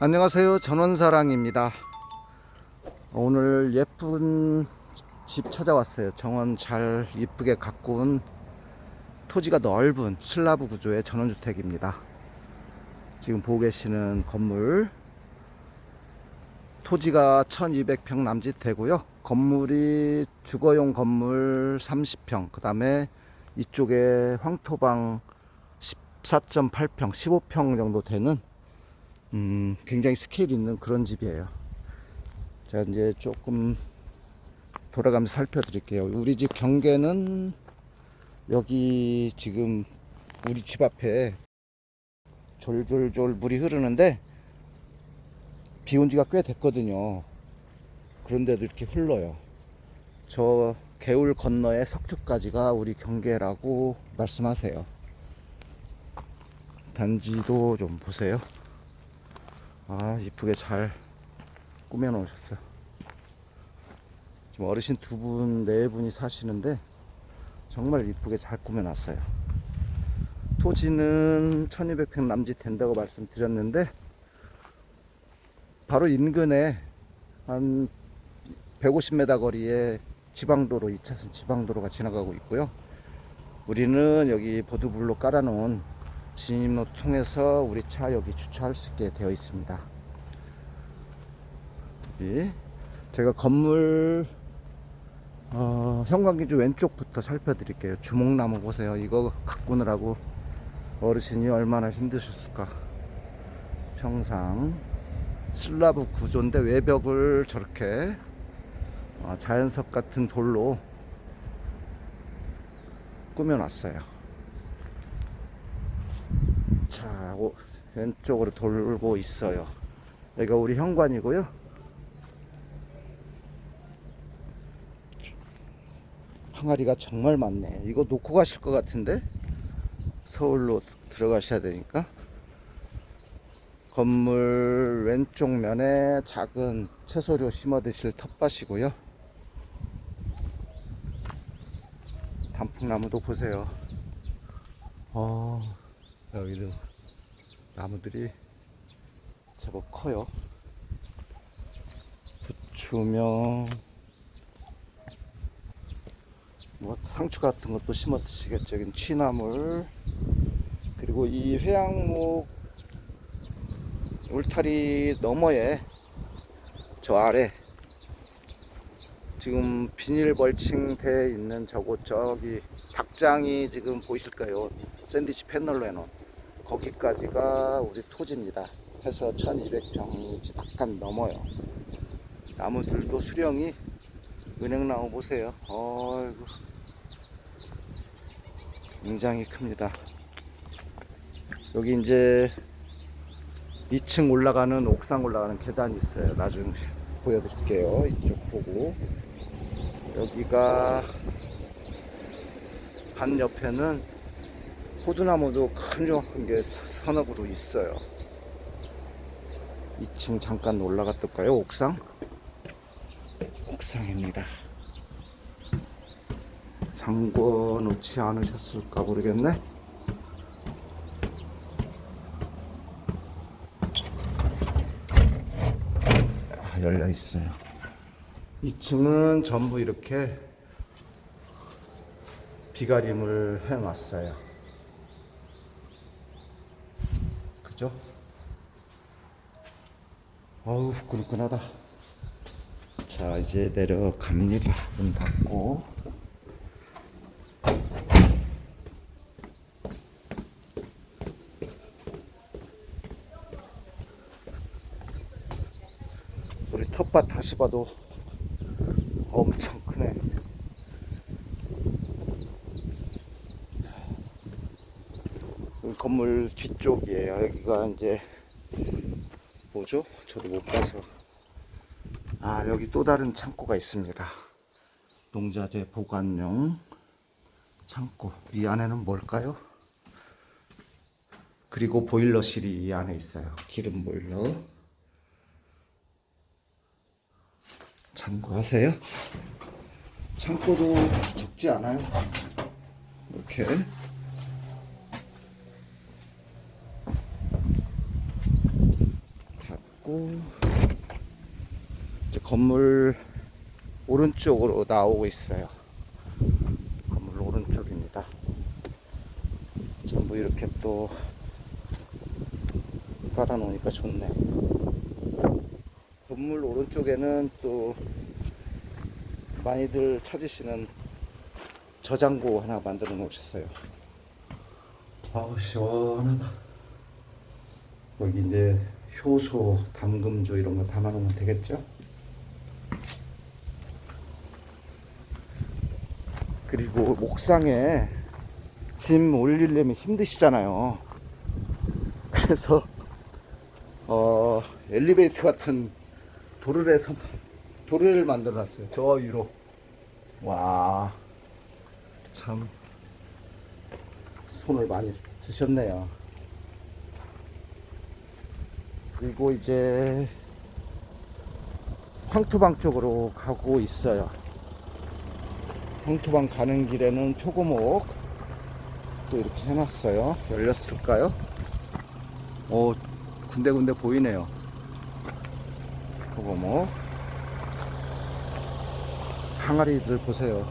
안녕하세요. 전원사랑입니다. 오늘 예쁜 집 찾아왔어요. 정원 잘 이쁘게 가꾼 토지가 넓은 슬라브 구조의 전원주택입니다. 지금 보고 계시는 건물 토지가 1200평 남짓 되고요. 건물이 주거용 건물 30평, 그 다음에 이쪽에 황토방 14.8평, 15평 정도 되는 음, 굉장히 스케일 있는 그런 집이에요. 자, 이제 조금 돌아가면서 살펴드릴게요. 우리 집 경계는 여기 지금 우리 집 앞에 졸졸졸 물이 흐르는데 비 온 지가 꽤 됐거든요. 그런데도 이렇게 흘러요. 저 개울 건너에 석주까지가 우리 경계라고 말씀하세요. 단지도 좀 보세요. 아 이쁘게 잘 꾸며 놓으셨어요 지금 어르신 두 분 네 분이 사시는데 정말 이쁘게 잘 꾸며 놨어요. 토지는 1200평 남짓 된다고 말씀드렸는데 바로 인근에 한 150m 거리에 지방도로 2차선 지방도로가 지나가고 있고요. 우리는 여기 보드블로 깔아놓은 진입로 통해서 우리 차 여기 주차할 수 있게 되어 있습니다. 여기 제가 건물 어, 현관기준 왼쪽부터 살펴드릴게요. 주목나무 보세요. 이거 가꾸느라고 어르신이 얼마나 힘드셨을까. 평상 슬라브 구조인데 외벽을 저렇게 어, 자연석 같은 돌로 꾸며놨어요. 자, 오, 왼쪽으로 돌고 있어요. 여기가 우리 현관이고요. 항아리가 정말 많네. 이거 놓고 가실 것 같은데? 서울로 들어가셔야 되니까. 건물 왼쪽 면에 작은 채소류 심어 드실 텃밭이고요. 단풍나무도 보세요. 어, 여기도 나무들이 제법 커요. 부추명, 뭐 상추 같은 것도 심어 드시겠죠. 여긴 취나물, 그리고 이 회양목 울타리 너머에 저 아래 지금 비닐 벌칭 돼 있는 저곳 저기 닭장이 지금 보이실까요? 샌드위치 패널로 해놓은 거기까지가 우리 토지입니다. 해서 1200평이 약간 넘어요. 나무들도 수령이 은행나무 보세요. 어이구 굉장히 큽니다. 여기 이제 2층 올라가는 옥상 올라가는 계단이 있어요. 나중에 보여드릴게요. 이쪽 보고 여기가 반 옆에는 호두나무도 큰게 서너 그루 있어요. 2층 잠깐 올라갔을까요? 옥상? 옥상입니다. 잠궈 놓지 않으셨을까 모르겠네. 아, 열려 있어요. 2층은 전부 이렇게 비가림을 해놨어요. 그죠? 어우, 후끈후끈하다. 자, 이제 내려갑니다. 문 닫고. 우리 텃밭 다시 봐도 엄청 크네. 여기 뒤쪽이에요. 여기가 이제 뭐죠? 저도 못 가서. 아, 여기 또 다른 창고가 있습니다. 농자재 보관용 창고. 이 안에는 뭘까요? 그리고 보일러실이 이 안에 있어요. 기름 보일러. 참고하세요. 창고도 적지 않아요. 이렇게 닫고 있고 이제 건물 오른쪽으로 나오고 있어요. 건물 오른쪽입니다. 전부 이렇게 또 깔아놓으니까 좋네. 건물 오른쪽에는 또 많이들 찾으시는 저장고 하나 만들어 놓으셨어요. 아우 시원하다. 여기 이제 효소, 담금주 이런 거 담아놓으면 되겠죠? 그리고 옥상에 짐 올리려면 힘드시잖아요. 그래서 어 엘리베이터 같은 해서 돌을 만들어 놨어요. 저 위로. 와. 참 손을 많이 쓰셨네요. 그리고 이제 황토방 쪽으로 가고 있어요. 황토방 가는 길에는 표고목 또 이렇게 해놨어요. 열렸을까요? 오, 군데군데 보이네요. 표고목. 항아리들 보세요.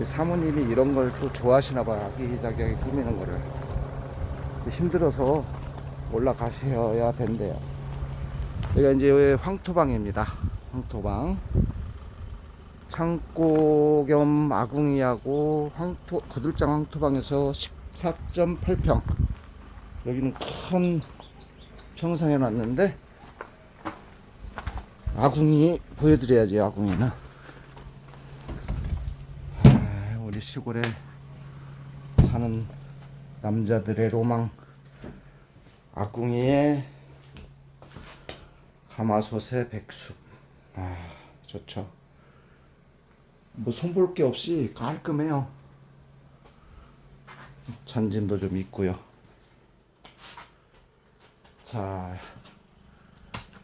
이 사모님이 이런 걸 또 좋아하시나 봐요. 아기자기하게 꾸미는 거를. 힘들어서 올라가셔야 된대요. 여기가 이제 황토방입니다. 황토방. 창고 겸 아궁이하고 황토, 구들장 황토방에서 14.8평. 여기는 큰 평상 해놨는데, 아궁이 보여드려야지, 아궁이는. 아, 우리 시골에 사는 남자들의 로망. 아궁이에 가마솥에 백숙. 아, 좋죠. 뭐 손볼 게 없이 깔끔해요. 잔짐도 좀 있고요. 자,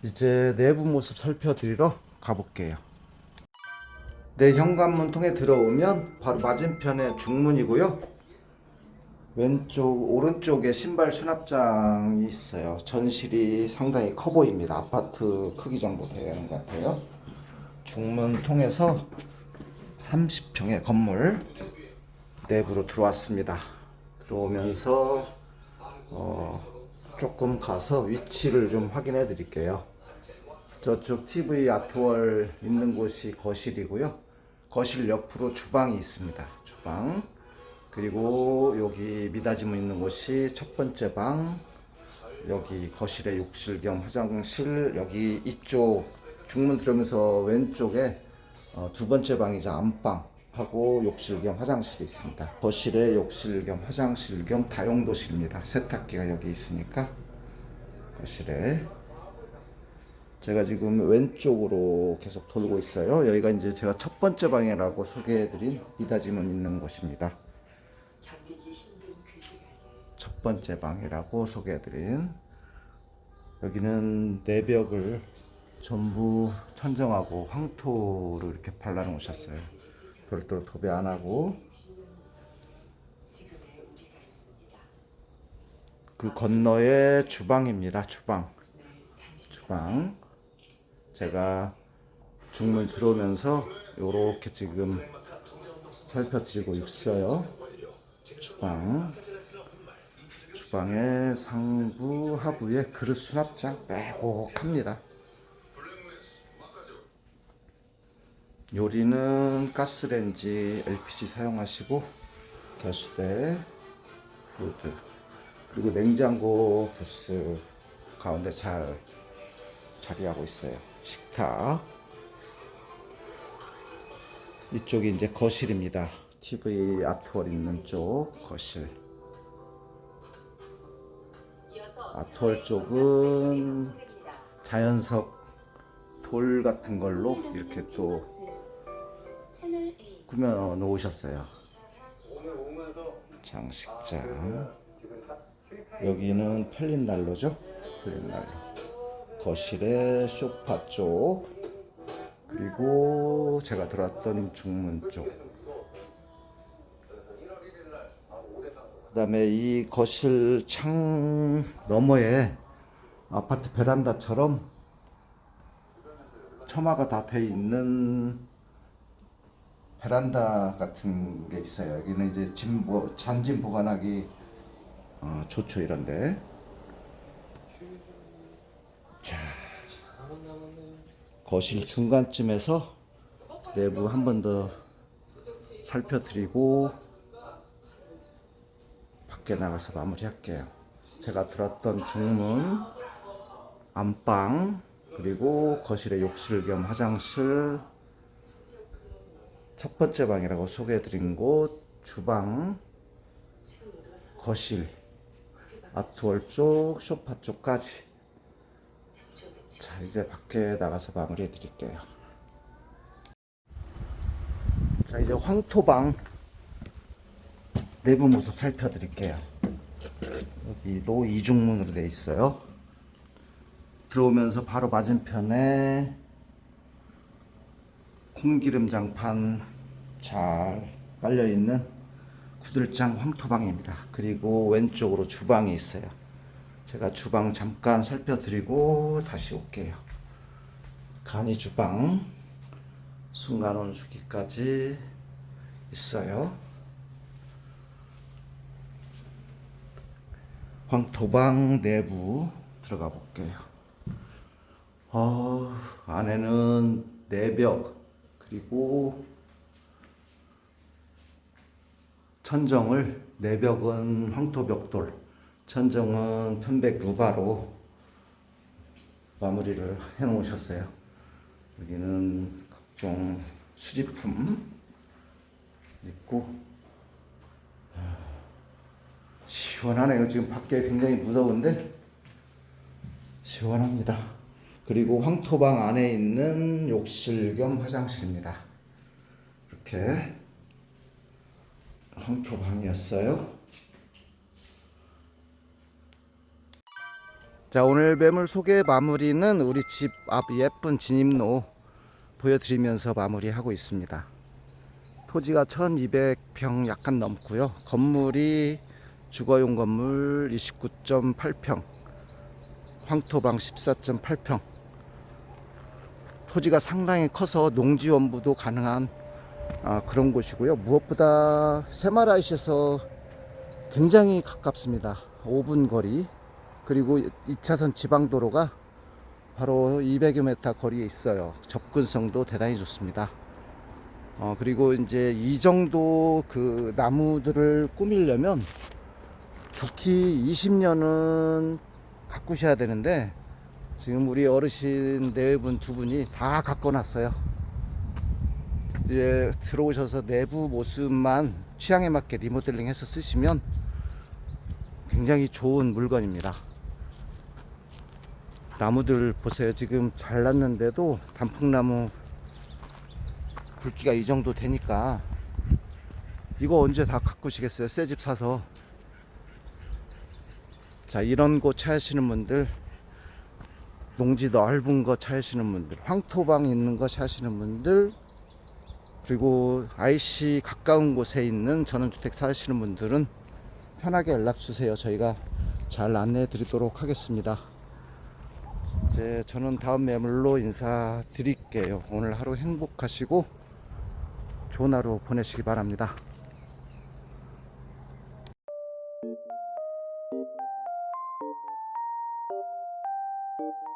이제 내부 모습 살펴드리러 가볼게요. 네, 현관문 통해 들어오면 바로 맞은편에 중문이고요. 왼쪽 오른쪽에 신발 수납장이 있어요. 전실이 상당히 커 보입니다. 아파트 크기 정도 되는 것 같아요. 중문 통해서 30평의 건물 내부로 들어왔습니다. 들어오면서 어, 조금 가서 위치를 좀 확인해 드릴게요. 저쪽 TV 아트월 있는 곳이 거실이고요. 거실 옆으로 주방이 있습니다. 주방. 그리고 여기 미닫이문 있는 곳이 첫 번째 방. 여기 거실에 욕실 겸 화장실. 여기 이쪽 중문 들어오면서 왼쪽에 어, 두 번째 방이자 안방 하고 욕실 겸 화장실이 있습니다. 거실에 욕실 겸 화장실 겸 다용도실입니다. 세탁기가 여기 있으니까 거실에 제가 지금 왼쪽으로 계속 돌고 있어요. 여기가 이제 제가 첫 번째 방이라고 소개해드린 미닫이문 있는 곳입니다. 첫 번째 방이라고 소개해드린 여기는 내벽을 전부 천정하고 황토를 이렇게 발라놓으셨어요. 별도로 도배 안 하고 그 건너에 주방입니다. 주방. 주방. 제가 중문 들어오면서 이렇게 지금 살펴드리고 있어요. 주방. 주방의 상부 하부에 그릇 수납장 빼곡합니다. 요리는 가스레인지, LPG 사용하시고 가스대, 후드 그리고 냉장고 부스 가운데 잘 자리하고 있어요. 식탁 이쪽이 이제 거실입니다. TV 아트월 있는 쪽 거실. 아트월 쪽은 자연석 돌 같은 걸로 이렇게 또 꾸며 놓으셨어요. 장식장. 여기는 펠린 난로죠? 펠린 난로. 거실에 소파 쪽. 그리고 제가 들어왔던 중문 쪽. 그다음에 이 거실 창 너머에 아파트 베란다처럼 처마가 다 돼 있는 베란다 같은 게 있어요. 여기는 이제 짐 뭐, 잔짐 보관하기 어, 좋죠 이런데. 자, 거실 중간쯤에서 내부 한 번 더 살펴드리고 밖에 나가서 마무리할게요. 제가 들었던 중문, 안방, 그리고 거실의 욕실 겸 화장실, 첫 번째 방이라고 소개해드린 곳, 주방, 거실, 아트월 쪽, 소파 쪽까지. 자, 이제 밖에 나가서 마무리해 드릴게요. 자, 이제 황토방 내부 모습 살펴드릴게요. 여기도 이중문으로 되어 있어요. 들어오면서 바로 맞은편에 콩기름 장판 잘 깔려 있는 구들장 황토방입니다. 그리고 왼쪽으로 주방이 있어요. 제가 주방 잠깐 살펴드리고 다시 올게요. 간이 주방, 순간 온수기까지 있어요. 황토방 내부 들어가 볼게요. 어, 안에는 내벽 그리고 천정을 내벽은 황토벽돌, 천정은 편백 루바로 마무리를 해 놓으셨어요. 여기는 각종 수집품 있고 시원하네요. 지금 밖에 굉장히 무더운데 시원합니다. 그리고 황토방 안에 있는 욕실 겸 화장실입니다. 이렇게 황토방이었어요. 자 오늘 매물 소개 마무리는 우리 집 앞 예쁜 진입로 보여드리면서 마무리하고 있습니다. 토지가 1200평 약간 넘고요. 건물이 주거용 건물 29.8평, 황토방 14.8평. 토지가 상당히 커서 농지원부도 가능한 아, 그런 곳이고요. 무엇보다 세마라이시에서 굉장히 가깝습니다. 5분 거리. 그리고 2차선 지방도로가 바로 200여 미터 거리에 있어요. 접근성도 대단히 좋습니다. 어, 그리고 이제 이 정도 그 나무들을 꾸미려면 좋기 20년은 가꾸셔야 되는데 지금 우리 어르신 네 분 두 분이 다 가꿔놨어요. 이제 들어오셔서 내부 모습만 취향에 맞게 리모델링 해서 쓰시면 굉장히 좋은 물건입니다. 나무들 보세요. 지금 잘났는데도 단풍나무 굵기가 이 정도 되니까 이거 언제 다 가꾸시겠어요? 새 집 사서. 자, 이런 곳 찾으시는 분들 농지 넓은 거 찾으시는 분들, 황토방 있는 거 찾으시는 분들, 그리고 IC 가까운 곳에 있는 전원주택 사시는 분들은 편하게 연락 주세요. 저희가 잘 안내해 드리도록 하겠습니다. 이제 저는 다음 매물로 인사드릴게요. 오늘 하루 행복하시고 좋은 하루 보내시기 바랍니다. Thank you.